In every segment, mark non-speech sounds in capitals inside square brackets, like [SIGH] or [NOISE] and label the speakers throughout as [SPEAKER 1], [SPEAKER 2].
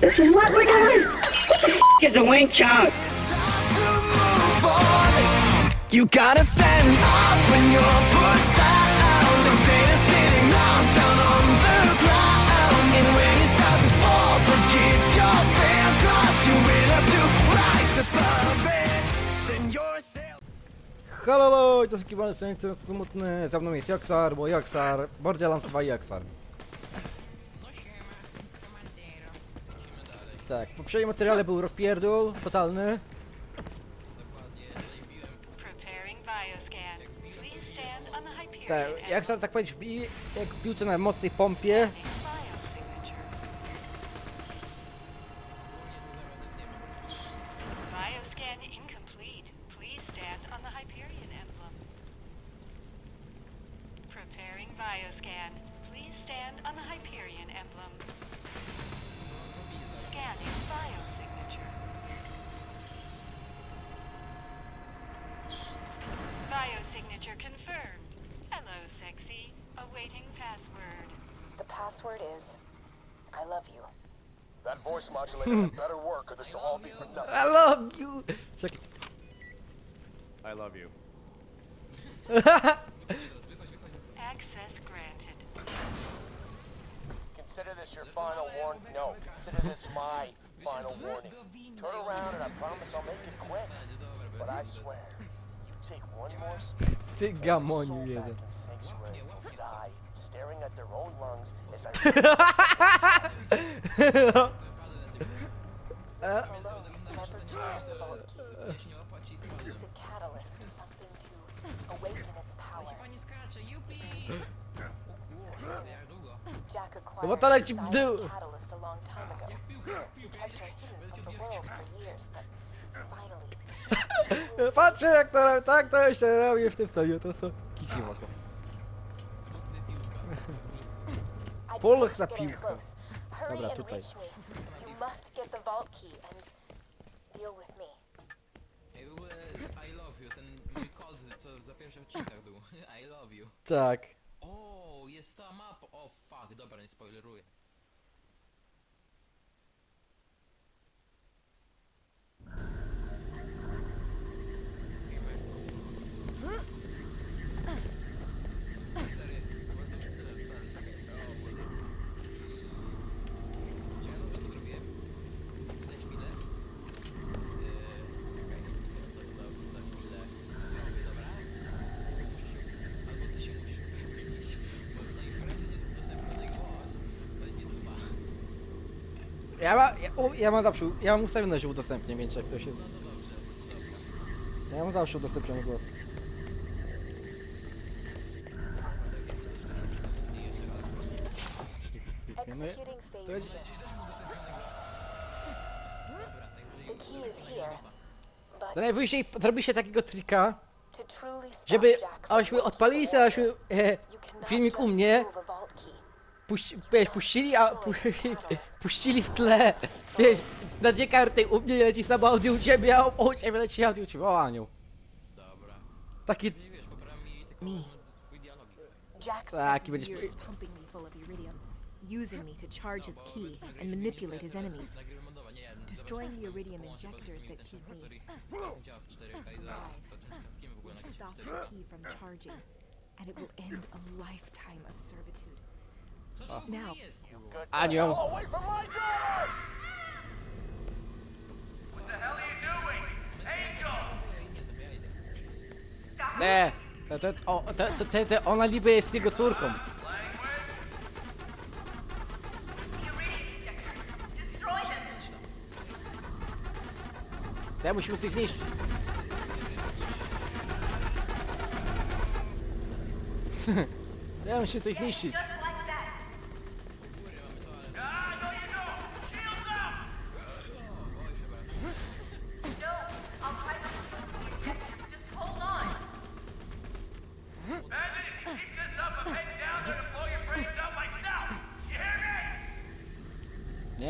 [SPEAKER 1] This is what we're doing. What the f- is a wing chunk?
[SPEAKER 2] You gotta stand up when you're pushed down. Don't stay there sitting knocked down on the ground. And when you start to fall, forget your fear. Cause you will have to rise above it. Then you're sail.
[SPEAKER 3] Halo, halo, to jest Kiwany Sęk, smutny, za mną jest Jaksar, bo Jaksar, Borderlands 2 Jaksar. Tak, w poprzednim materiale był rozpierdol, totalny.
[SPEAKER 4] Dokładnie, jeżeli biłem
[SPEAKER 5] Preparing bioscan. Please stand on the Hyperion
[SPEAKER 3] Tak,
[SPEAKER 5] emblem.
[SPEAKER 3] Jaksar tak powiedzieć, jak w piłce na mocnej pompie.
[SPEAKER 5] Biosignature. Bioscan incomplete. Please stand on the Hyperion emblem. Preparing bioscan. Please stand on the Hyperion emblem. Scanning biosignature. Biosignature confirmed. Hello, sexy. Awaiting password.
[SPEAKER 6] The password is I love you.
[SPEAKER 7] That voice modulator had [LAUGHS] better work, or this will all be for nothing.
[SPEAKER 3] I love you! Czekaj.
[SPEAKER 8] I love you. [LAUGHS]
[SPEAKER 7] Consider this your final warning. No, consider this my final warning. Turn around, and I promise I'll make it quick. But I swear, you take one more step,
[SPEAKER 3] Ty
[SPEAKER 7] every
[SPEAKER 3] gamoniu
[SPEAKER 7] soul
[SPEAKER 3] jeden.
[SPEAKER 7] back in Sanctuary will die, staring at their own lungs as I.
[SPEAKER 6] Alone can never change the vault key. It's a catalyst, something to awaken its power. Jack
[SPEAKER 3] No
[SPEAKER 6] acquired
[SPEAKER 3] to leci
[SPEAKER 6] a silent
[SPEAKER 3] dół.
[SPEAKER 6] catalyst a long time ago. He kept her hidden from the world for years, but finally, [LAUGHS]
[SPEAKER 3] Patrzę jak to robi, tak to się robi w tym stanie, to są kici w oko.
[SPEAKER 6] You getting
[SPEAKER 3] piłkę. Dobra, tutaj.
[SPEAKER 6] reach me. You must get the vault key and deal with me.
[SPEAKER 4] Ej, w ogóle I love you, ten mój kod, co za pierwszym odcinkach był. [LAUGHS] I love you.
[SPEAKER 3] Tak.
[SPEAKER 4] O, jest ta mapa. O, fuck, dobra, nie spoileruję. Stary, chyba znów strzelam, stary. O, Boże. Czy ja dobrze to zrobiłem? Za chwilę. Eee, czekaj, ja to za, za chwilę zrobię, dobra? Albo ty się musisz upewnić, bo na imprezie nie jest udostępniony głos. Będzie dupa.
[SPEAKER 3] Ja, ma, ja, u, ja mam zawsze, ja mam ustawione, że udostępnię, więc jak coś jest...
[SPEAKER 4] No.
[SPEAKER 3] Ja mam zawsze udostępniony głos.
[SPEAKER 6] Executing phase shift. The key is here,
[SPEAKER 3] To
[SPEAKER 6] but
[SPEAKER 3] najwyżej zrobi się takiego trika,
[SPEAKER 6] to truly stop
[SPEAKER 3] żeby
[SPEAKER 6] Jack from
[SPEAKER 3] abyśmy
[SPEAKER 6] waking
[SPEAKER 3] odpalili zaraz
[SPEAKER 6] Emperor,
[SPEAKER 3] e, filmik u mnie, puści, wiesz, puścili, a pu, [LAUGHS] puścili w tle, wiesz, na dwie karty, u mnie leci samo audio u ciebie, a u ciebie leci audio u ciebie, o anioł.
[SPEAKER 4] Dobra.
[SPEAKER 3] Taki,
[SPEAKER 4] Nie wiesz, poprawiam mi tylko
[SPEAKER 6] Me.
[SPEAKER 4] twój dialogik.
[SPEAKER 6] Jack
[SPEAKER 3] taki będziesz...
[SPEAKER 9] years pumping me full of iridium, using me to charge his key and manipulate his enemies,
[SPEAKER 4] nie,
[SPEAKER 9] destroying the iridium injectors that keep me
[SPEAKER 4] działa w 4K i zaraz zaczynamy w ogóle na
[SPEAKER 9] stop the key from charging, and it will end a lifetime of servitude. Now.
[SPEAKER 3] Anioł. Nie, to, to, o, to, to, to, to ona niby jest jego córką. Ja musimy tych niszczyć. [LAUGHS] Ja musimy coś niszczyć.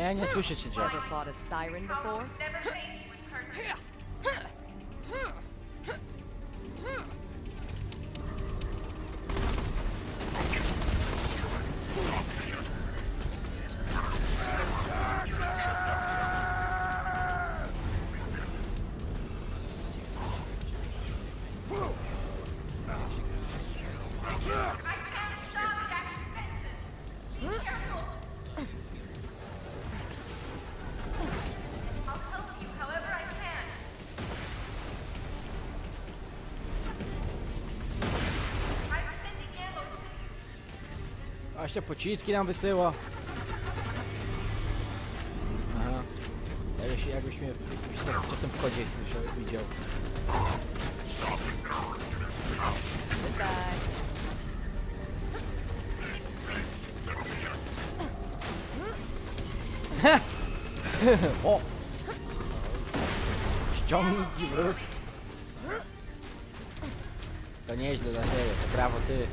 [SPEAKER 3] Nie, nie słyszę cię, Jack.
[SPEAKER 9] ever fought a siren before?
[SPEAKER 3] Właśnie pociski nam wysyła. Aha. Jakbyś, jakbyś mnie jakbyś tak czasem w kodzie słyszał, widział. Ha! [LAUGHS] o! Ściągnij wróg. To nieźle dla ciebie, to brawo ty.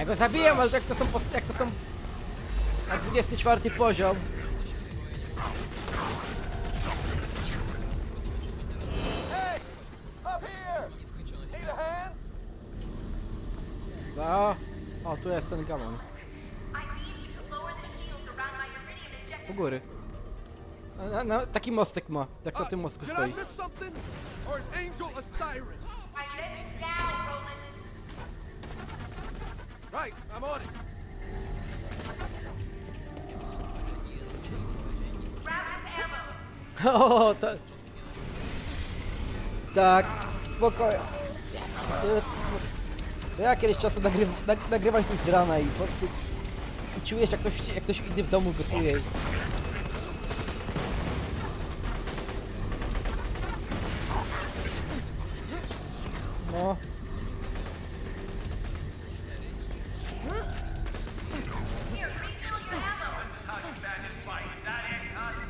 [SPEAKER 3] Ja go zabijam, ale jak to są, jak to są... Na 24 poziom. Co? O, tu jest ten gamon. U góry. Na, na, taki mostek ma, jak na tym mostku stoi.
[SPEAKER 2] Right, I'm on it. [LAUGHS]
[SPEAKER 3] O, to... Tak, spokojnie. To ja kiedyś czasem nagry, nag, nagrywam coś z rana i po prostu... I czujesz jak ktoś, jak ktoś inny w domu gotuje. i- No.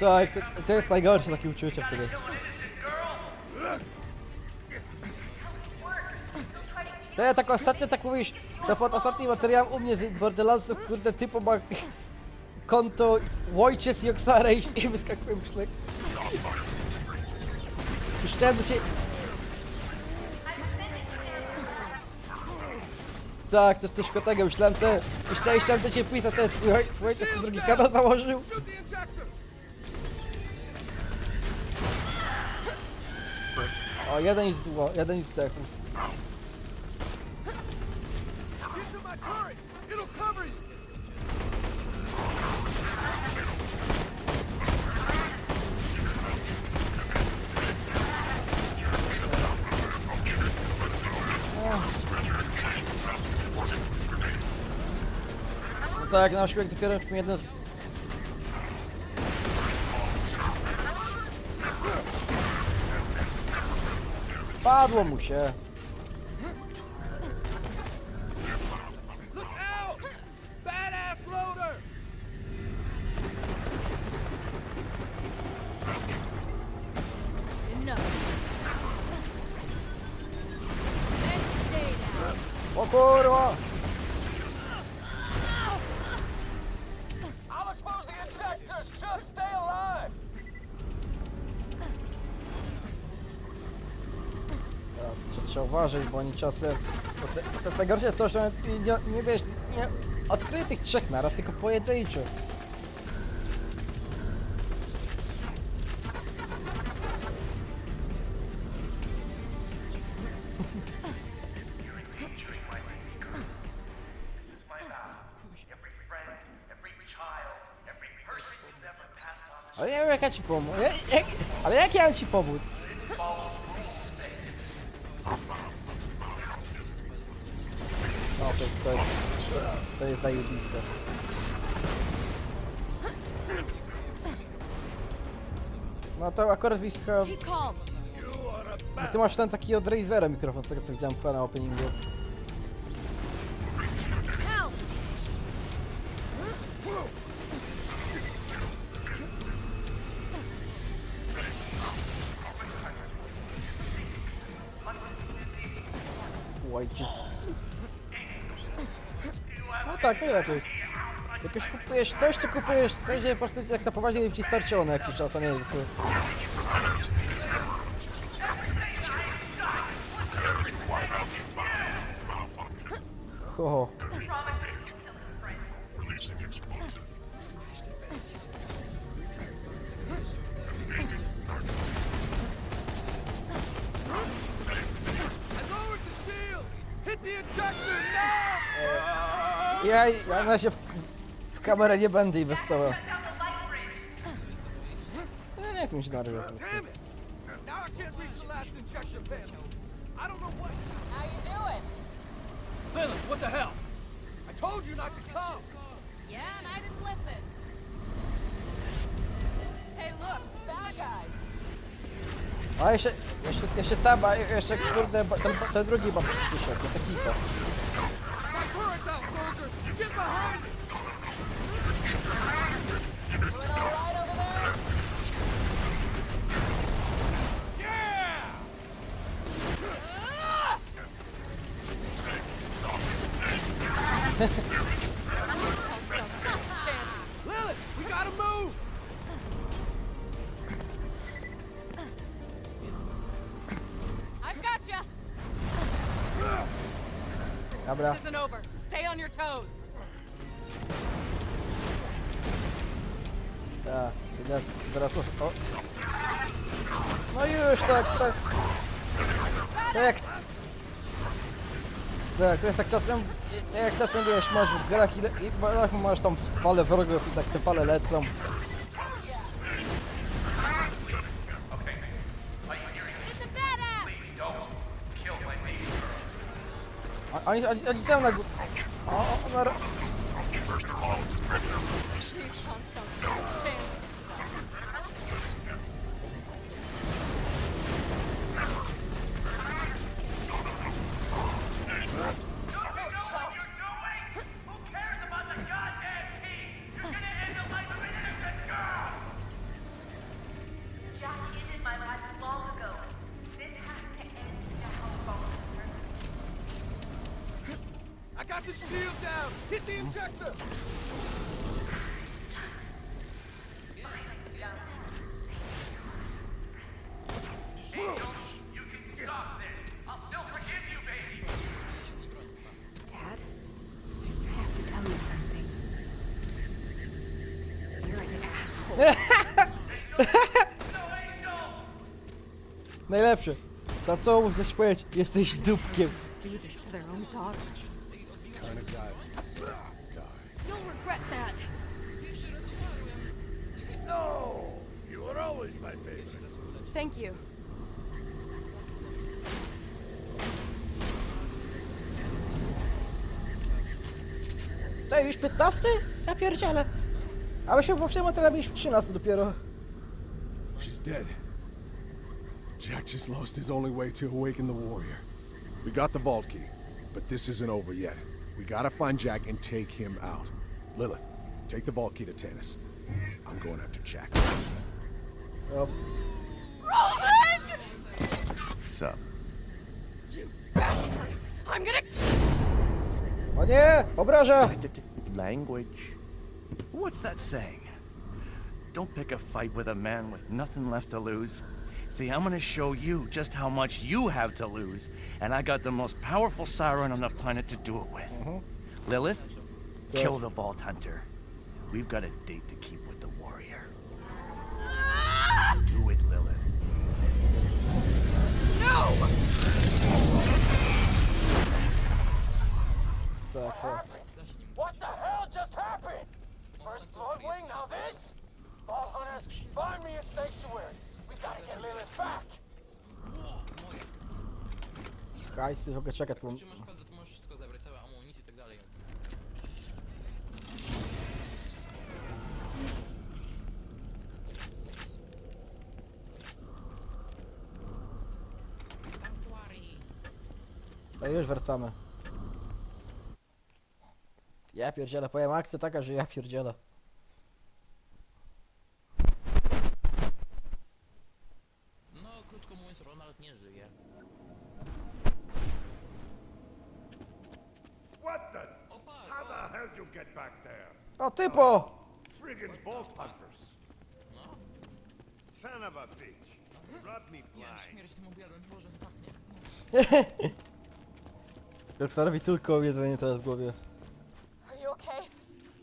[SPEAKER 3] Tak, to, to jest najgorsze takie uczucie wtedy. To ja tak ostatnio tak mówisz, to pod ostatnim materiałem u mnie z Borderlandsów, kurde, typu ma konto Wojciech Joksara i, i wyskakuje myślę. Już chciałem do ciebie... Tak, to jest też tego, myślałem te... Już chciałem, do ciebie pisać, te twój, oj- twój ojciec ten drugi kanał założył. O, jeden i zdło, jeden
[SPEAKER 2] cover you!
[SPEAKER 3] No tak, na ośmiech dopiero jeden... z- Padło mu się. O kurwa! Uważać, bo oni czasem... Bo te, to najgorsze to, że nie, nie wiesz, nie odkryję tych trzech naraz, tylko
[SPEAKER 7] on
[SPEAKER 3] Ale nie wiem jak ja ci pomóc. Ale jak ja mam ci pomóc? No to, to, jest, to jest zajebiste. No to akurat
[SPEAKER 9] calm.
[SPEAKER 3] bo ty masz ten taki od Razera mikrofon, z tego co widziałem chyba na openingu. Tak, najlepiej. Jak już kupujesz coś, co kupujesz, coś, że po prostu jak na poważnie ci starczyło na jakiś czas, a nie tylko... Ho.
[SPEAKER 2] I
[SPEAKER 3] Ja, ja na razie w, w kamerę nie będę inwestował. No nie, jak mi się narwie po prostu.
[SPEAKER 2] Damn it! last injection pen. I don't know what.
[SPEAKER 6] How you doing?
[SPEAKER 2] Lily, what the hell? I told you not to come.
[SPEAKER 10] Yeah, and I didn't listen. Hey, look,
[SPEAKER 6] Bad guys.
[SPEAKER 3] A jeszcze, jeszcze, jeszcze tam, a jeszcze kurde, ten, ten drugi bab przyszedł, to taki co.
[SPEAKER 2] My turret's out, soldiers. Get behind it.
[SPEAKER 6] Doing all right over there?
[SPEAKER 2] Yeah. Lily,
[SPEAKER 10] toes.
[SPEAKER 3] tak, teraz, teraz, o. No już, tak, tak. To jak... Tak, to jest jak czasem, tak jak czasem wiesz, masz w grach i w grach masz tam fale wrogów i tak te fale lecą. Oni, oni, oni są na górze. O, o, na, ro-
[SPEAKER 2] the shield down. Hit the injector.
[SPEAKER 9] Dad, I have to tell you something. You're [LAUGHS]
[SPEAKER 3] najlepsze. Ta co chcesz powiedzieć? Jesteś dupkiem.
[SPEAKER 8] My favorite.
[SPEAKER 10] Thank you.
[SPEAKER 3] To już 15? Ja pierdzielę. A my się poprzednio teraz byliśmy 13 dopiero.
[SPEAKER 11] She's dead. Jack just lost his only way to awaken the warrior. We got the vault key, but this isn't over yet. We gotta find Jack and take him out. Lilith, take the vault key to Tanis. I'm going after Jack.
[SPEAKER 3] Ops.
[SPEAKER 8] Sup?
[SPEAKER 10] Bastard. I'm gonna.
[SPEAKER 3] O nie! Obraża!
[SPEAKER 12] Language. What's that saying? Don't pick a fight with a man with nothing left to lose. See, I'm gonna show you just how much you have to lose, and I got the most powerful siren on the planet to do it with. Mm-hmm. Lilith, kill the Vault Hunter. We've got a date to keep with
[SPEAKER 7] What
[SPEAKER 3] tak.
[SPEAKER 7] happened? What the hell just happened? First Bloodwing, now this? Ball Hunter, find me a sanctuary. We gotta get Lilith back.
[SPEAKER 3] Hajsy, w ogóle czekaj tu. Już wracamy. Ja pierdzielę, powiem akcja taka, że ja pierdzielę.
[SPEAKER 4] No, krótko mówiąc, Ronald nie żyje.
[SPEAKER 8] What the?
[SPEAKER 4] Opa,
[SPEAKER 8] How the hell did you get back there?
[SPEAKER 3] O typo!
[SPEAKER 8] Friggin' vault hunters.
[SPEAKER 4] no.
[SPEAKER 8] Son of a bitch. Rub me
[SPEAKER 4] Ja
[SPEAKER 8] blind.
[SPEAKER 4] śmierć tym obiadem, Boże, pachnie.
[SPEAKER 3] Roxarowi tylko jedzenie teraz w głowie.
[SPEAKER 6] Are you okay?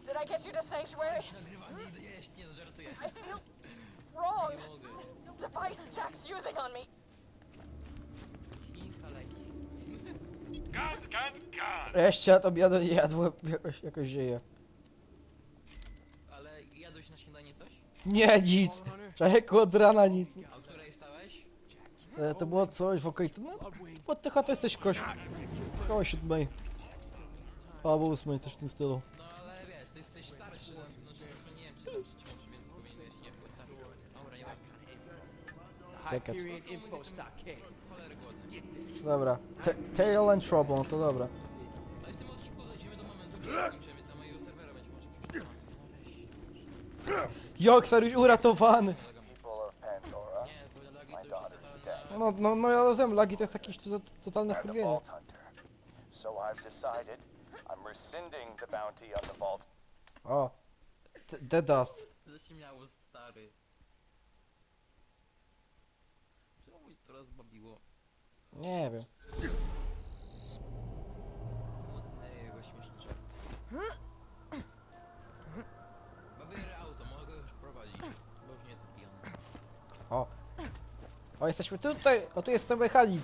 [SPEAKER 6] Did I get you to sanctuary?
[SPEAKER 4] Nagrywanie, nie, nie, nie, no, żartuję.
[SPEAKER 6] I feel wrong. This device Jack's using on me.
[SPEAKER 4] Leki.
[SPEAKER 3] Jeszcze obiadu nie jadłem, jakoś, jakoś żyje.
[SPEAKER 4] Ale jadłeś na śniadanie coś?
[SPEAKER 3] Nie, nic. Człowieku od rana nic.
[SPEAKER 4] A o której wstałeś?
[SPEAKER 3] E, to było coś w okolicy, no, pod TH to jesteś koś... koło siódmej. Albo ósmej, coś w tym stylu.
[SPEAKER 4] No ale wiesz, ty jesteś starszy, no, no, no nie wiem, czy sam ci więc powinieneś nie wpływ starszy. Dobra, nie wiem.
[SPEAKER 3] Czekać.
[SPEAKER 4] Cholery głodny.
[SPEAKER 3] Dobra. Te- Tail and Trouble, no to dobra.
[SPEAKER 4] Ale w tym odcinku dojdziemy do momentu, gdzie skończymy za mojego serwera, będzie może
[SPEAKER 3] Joksar już uratowany!
[SPEAKER 7] People of Pandora,
[SPEAKER 4] Nie, bo lagi
[SPEAKER 7] my
[SPEAKER 4] to już
[SPEAKER 7] dead.
[SPEAKER 3] No, no, no ja rozumiem, lagi to jest jakieś to- totalne
[SPEAKER 7] And a
[SPEAKER 3] wkurwienie.
[SPEAKER 7] vault hunter. So I've decided I'm rescinding the bounty on the vault.
[SPEAKER 3] O. T- Dedas.
[SPEAKER 4] Zaśmiało, stary. Czemu mi to rozbawiło?
[SPEAKER 3] Nie wiem.
[SPEAKER 4] Smutne jego śmieszny żart. Babiery auto, mogę już prowadzić, bo już nie jestem pijany.
[SPEAKER 3] O. O, jesteśmy tutaj! O, tu jest ten mechanik!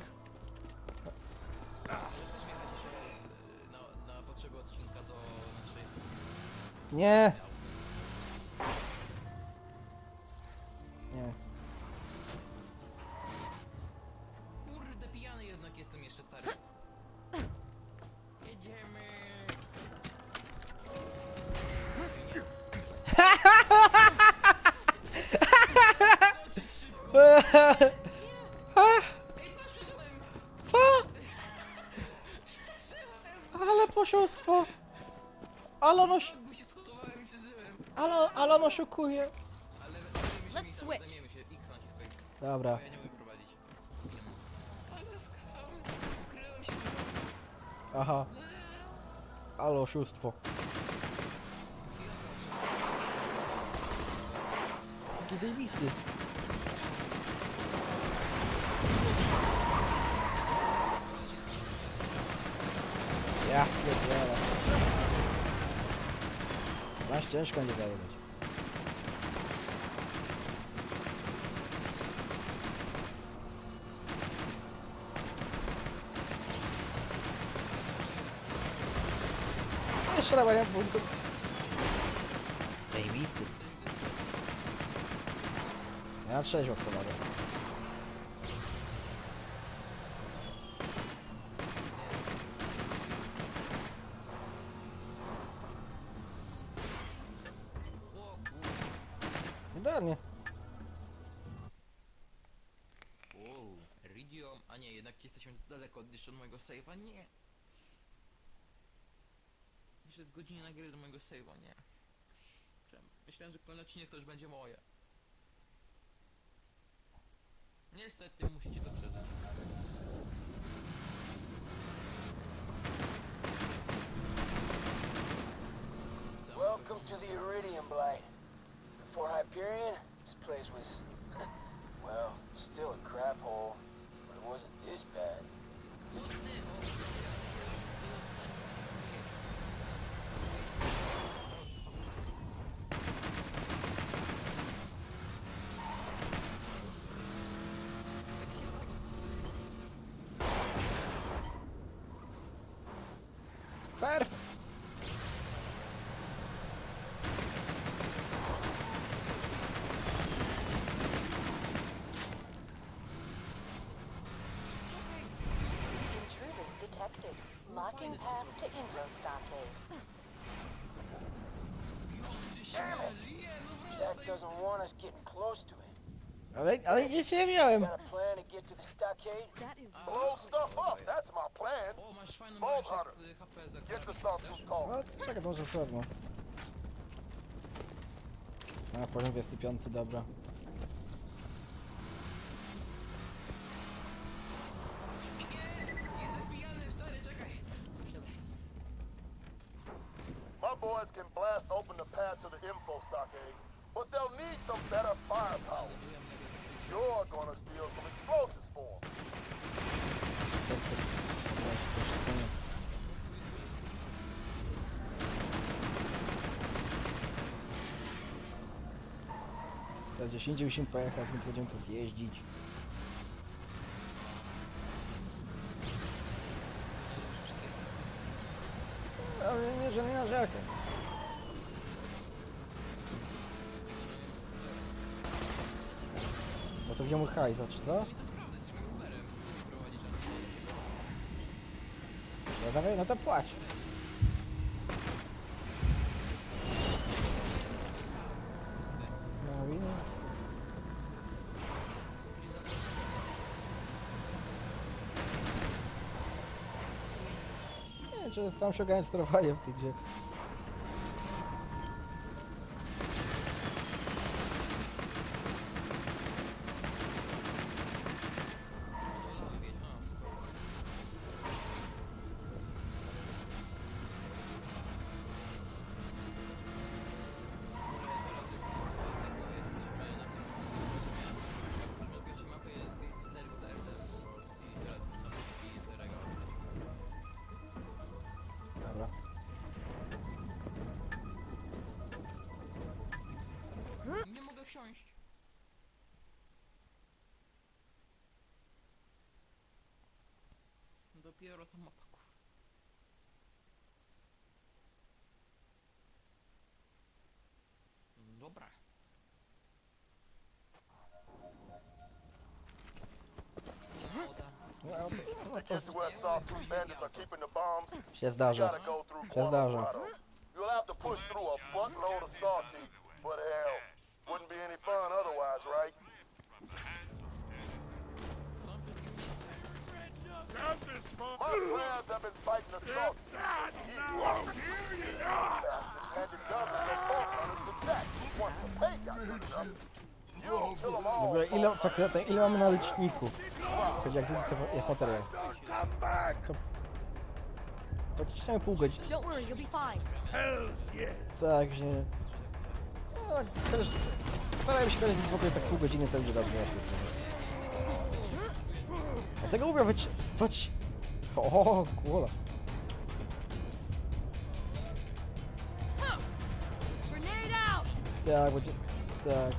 [SPEAKER 3] Nie! Nie.
[SPEAKER 4] Kurde, pijany jednak jestem jeszcze stary. Jedziemy!
[SPEAKER 3] Co? Ale posiostwo! Ale ono,
[SPEAKER 4] się schowałem i przeżyłem.
[SPEAKER 3] ale, ale ono oszukuje.
[SPEAKER 4] Ale
[SPEAKER 9] Let's switch.
[SPEAKER 4] zajmiemy się, X naciskaj.
[SPEAKER 3] Dobra.
[SPEAKER 4] Ja nie umiem prowadzić. Ale skam, ukryłem się.
[SPEAKER 3] Aha. Ale oszustwo. Taki zajebisty. Ja pierdolę. Masz ciężko nie. Jeszcze ja bym... Zajebisty. Ja trzeźwo prowadzę. Idealnie.
[SPEAKER 4] Wow, Ridio, a nie, jednak jesteśmy daleko od mojego save'a, nie. Jeszcze z godziny na gry do mojego save'a, nie. Myślałem, że kolejny odcinek to już będzie moje. Niestety musicie to przeżyć.
[SPEAKER 7] Welcome to the Iridium Blight. Before Hyperion, this place was, [LAUGHS] well, still a crap hole, but it wasn't this bad.
[SPEAKER 6] Locking path to info stockade.
[SPEAKER 7] Damn it! Jack doesn't want us getting close to it.
[SPEAKER 3] Ale, ale nic nie miałem.
[SPEAKER 7] Got a plan to get to the stockade?
[SPEAKER 8] Blow stuff up, that's my plan.
[SPEAKER 4] O, masz fajną
[SPEAKER 8] Vault Hunter. Get the sawtooth call.
[SPEAKER 3] No, czekaj, może pewno. A, poziom 25, dobra. będziemy się pojechać, więc będziemy tu zjeździć. Ale nie, że nie narzekam. No to wziąłem hajza, czy co?
[SPEAKER 4] No dawaj, no to płać. Czy tam się sterowanie w tej grze.
[SPEAKER 3] Dopiero ta mapa. Dobra.
[SPEAKER 4] No,
[SPEAKER 8] bandits are keeping the bombs,
[SPEAKER 4] się
[SPEAKER 8] you
[SPEAKER 4] zdarza.
[SPEAKER 8] gotta go through
[SPEAKER 4] Się zdarza.
[SPEAKER 8] You'll have to push through a buttload of Sawtooth, but hell, wouldn't be any fun otherwise, right? My friends have been fighting the years. These bastards handed dozens of boat runners to Jack once the pay got good enough. You'll kill them all.
[SPEAKER 4] Dobra, ile, tak, tak, ile mamy na liczniku? Chodzi jak długi to jest materiał. To... Pociśniamy pół godziny.
[SPEAKER 10] Don't worry, you'll be fine.
[SPEAKER 4] Także... No, tak, teraz... Starałem się kończyć w ogóle tak pół godziny, to będzie dobrze. Dlatego wyć... wyć... O, kula. Tak, będzie... Tak.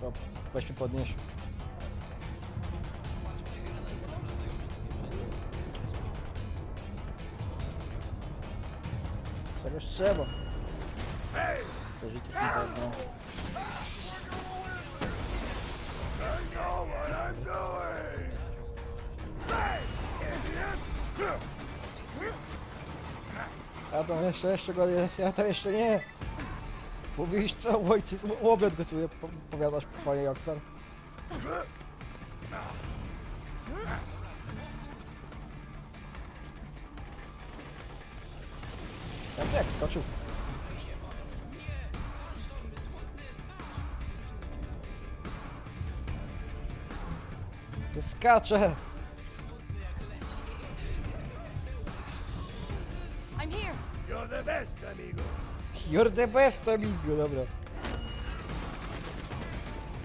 [SPEAKER 4] To weźmy podnieś. Czegoś trzeba. To życie jest niepewne. Ja tam jeszcze, jeszcze go, ja tam jeszcze nie. Mówisz co, ojciec obiad gotuje, po- powiadasz panie Joksar. Jak jak skoczył? Skacze! Amigo, dobra.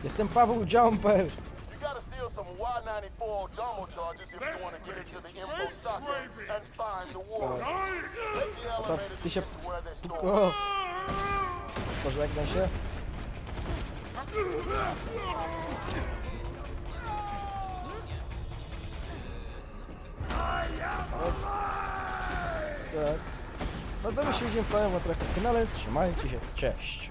[SPEAKER 4] Jestem Paweł Jumper.
[SPEAKER 8] You gotta steal some Y94 Domo charges if you want to get into the info stockade and find the war. Take the
[SPEAKER 4] To
[SPEAKER 8] elevator
[SPEAKER 4] ty
[SPEAKER 8] to
[SPEAKER 4] się...
[SPEAKER 8] get to where they're stored.
[SPEAKER 4] O! Pożegnaj się. Tak. No to my się widzimy w kolejnym trochę kanale. Trzymajcie się. Cześć.